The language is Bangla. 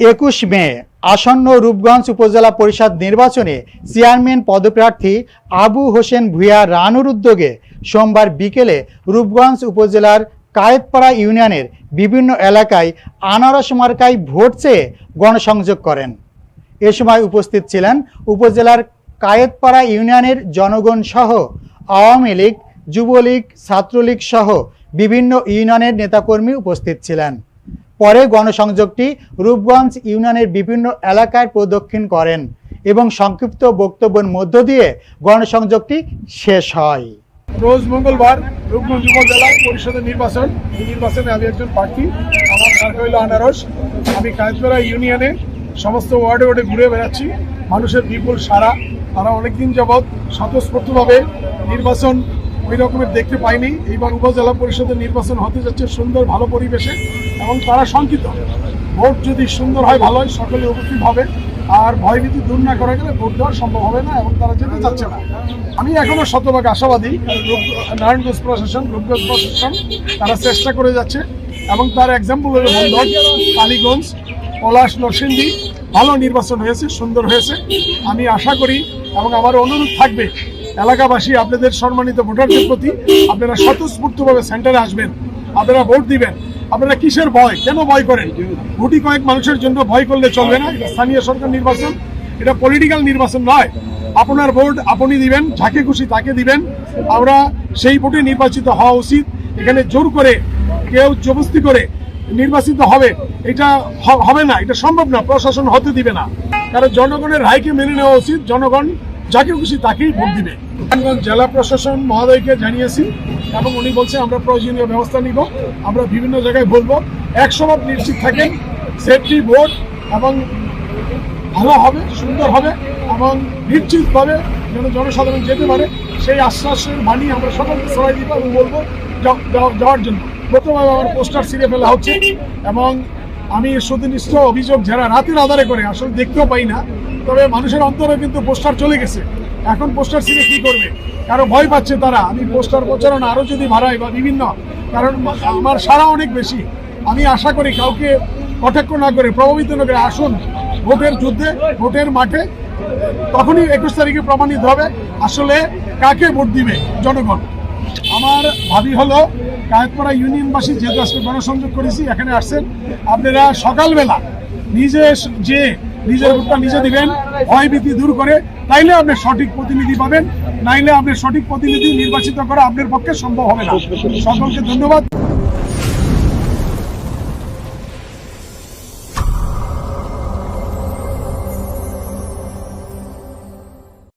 একুশ মে আসন্ন রূপগঞ্জ উপজেলা পরিষদ নির্বাচনে চেয়ারম্যান পদপ্রার্থী আবু হোসেন ভূঁইয়া রানুর উদ্যোগে সোমবার বিকেলে রূপগঞ্জ উপজেলার কায়েতপাড়া ইউনিয়নের বিভিন্ন এলাকায় আনারস মার্কায় ভোট চেয়ে গণসংযোগ করেন। এ সময় উপস্থিত ছিলেন উপজেলার কায়েতপাড়া ইউনিয়নের জনগণ সহ আওয়ামী লীগ, যুবলীগ, ছাত্রলীগ সহ বিভিন্ন ইউনিয়নের নেতাকর্মী উপস্থিত ছিলেন। পরে গণসংযোগটি রূপগঞ্জ ইউনিয়নের বিভিন্ন এলাকায় প্রদক্ষিণ করেন এবং সংক্ষিপ্ত বক্তব্যের মধ্য দিয়ে গণসংযোগটি শেষ হয়। রোজ মঙ্গলবার রূপগঞ্জ উপজেলা পরিষদের নির্বাচন। এই নির্বাচনে আমি একজন প্রার্থী। আমার নাম হইল আনারস। আমি কায়তপাড়া ইউনিয়নে সমস্ত ওয়ার্ডে ওয়ার্ডে ঘুরে বেড়াচ্ছি। মানুষের বিপুল সারা তারা অনেকদিন যাবৎ স্বতঃস্ফূর্তভাবে নির্বাচন ওই রকমের দেখতে পাইনি। এইবার উপজেলা পরিষদের নির্বাচন হতে যাচ্ছে সুন্দর, ভালো পরিবেশে এবং তারা শঙ্কিত। ভোট যদি সুন্দর হয়, ভালো হয়, সকলে উপস্থিত হবে। আর ভয়ভীতি দূর না করা গেলে ভোট দেওয়া সম্ভব হবে না এবং তারা যেতে চাচ্ছে না। আমি এখনও শতভাগ আশাবাদী। নারায়ণগঞ্জ প্রশাসন, রূপগঞ্জ প্রশাসন, তারা চেষ্টা করে যাচ্ছে এবং তার এক্সাম্পল হলো বন্ধন, কালীগঞ্জ, পলাশ, নরসিংদী, ভালো নির্বাচন হয়েছে, সুন্দর হয়েছে। আমি আশা করি এবং আমার অনুরোধ থাকবে এলাকাবাসী, আপনাদের সম্মানিত ভোটারদের প্রতি আপনারা স্বতঃস্ফূর্তভাবে সেন্টারে আসবেন, আপনারা ভোট দিবেন। আপনারা কিসের ভয়? কেন ভয় করেন? গুটি কয়েক মানুষের জন্য ভয় করলে চলবে না। এটা স্থানীয় সরকার নির্বাচন, এটা পলিটিক্যাল নির্বাচন নয়। আপনার ভোট আপনি দিবেন, যাকে খুশি তাকে দিবেন। আমরা সেই ভোটে নির্বাচিত হওয়া উচিত। এখানে জোর করে কেউ জবস্তি করে নির্বাচিত হবে, এটা হবে না। এটা সম্ভব না। প্রশাসন হতে দিবে না। কারণ জনগণের রায়কে মেনে নেওয়া উচিত। জনগণ যাকে খুশি তাকেই ভোট দিবে। জেলা প্রশাসন মহোদয়কে জানিয়েছি এবং উনি বলছে, আমরা প্রয়োজনীয় ব্যবস্থা নিব, আমরা বিভিন্ন জায়গায় বলব একশো মত নিশ্চিত থাকেন সেফটি ভোট এবং ভালো হবে, সুন্দর হবে এবং নিশ্চিতভাবে যেন জনসাধারণ যেতে পারে, সেই আশ্বাসের বাণী আমরা সকলকে সবাই দিব এবং বলব যাওয়ার জন্য। প্রথমভাবে আমার পোস্টার ছিঁড়ে ফেলা হচ্ছে এবং আমি সুনির্দিষ্ট অভিযোগ যারা রাতের আধারে করে, আসলে দেখতেও পাই না তবে মানুষের অন্তরে কিন্তু পোস্টার চলে গেছে। এখন পোস্টার ছিঁড়ে কি করবে? কারও ভয় পাচ্ছে তারা। আমি পোস্টার প্রচারণা আরও যদি বাড়াই বা বিভিন্ন, কারণ আমার সারা অনেক বেশি। আমি আশা করি কাউকে কটাক্ষ না করে প্রভাবিত না করে আসুন ভোটের যুদ্ধে, ভোটের মাঠে, তখনই একুশ তারিখে প্রমাণিত হবে আসলে কাকে ভোট দিবে জনগণ। আমার ভাবি হলো, কায়েতপাড়া ইউনিয়নবাসী যেহেতু আজকে গণসংযোগ করেছি, এখানে আসছেন, আপনারা সকালবেলা নিজে যে নিজের ভোটটা নিজে দিবেন, ভয়ভীতি দূর করে। তাইলে আপনি সঠিক প্রতিনিধি পাবেন, নাইলে আপনি সঠিক প্রতিনিধি নির্বাচিত করা আপনার পক্ষে সম্ভব হবে না। সকলকে ধন্যবাদ।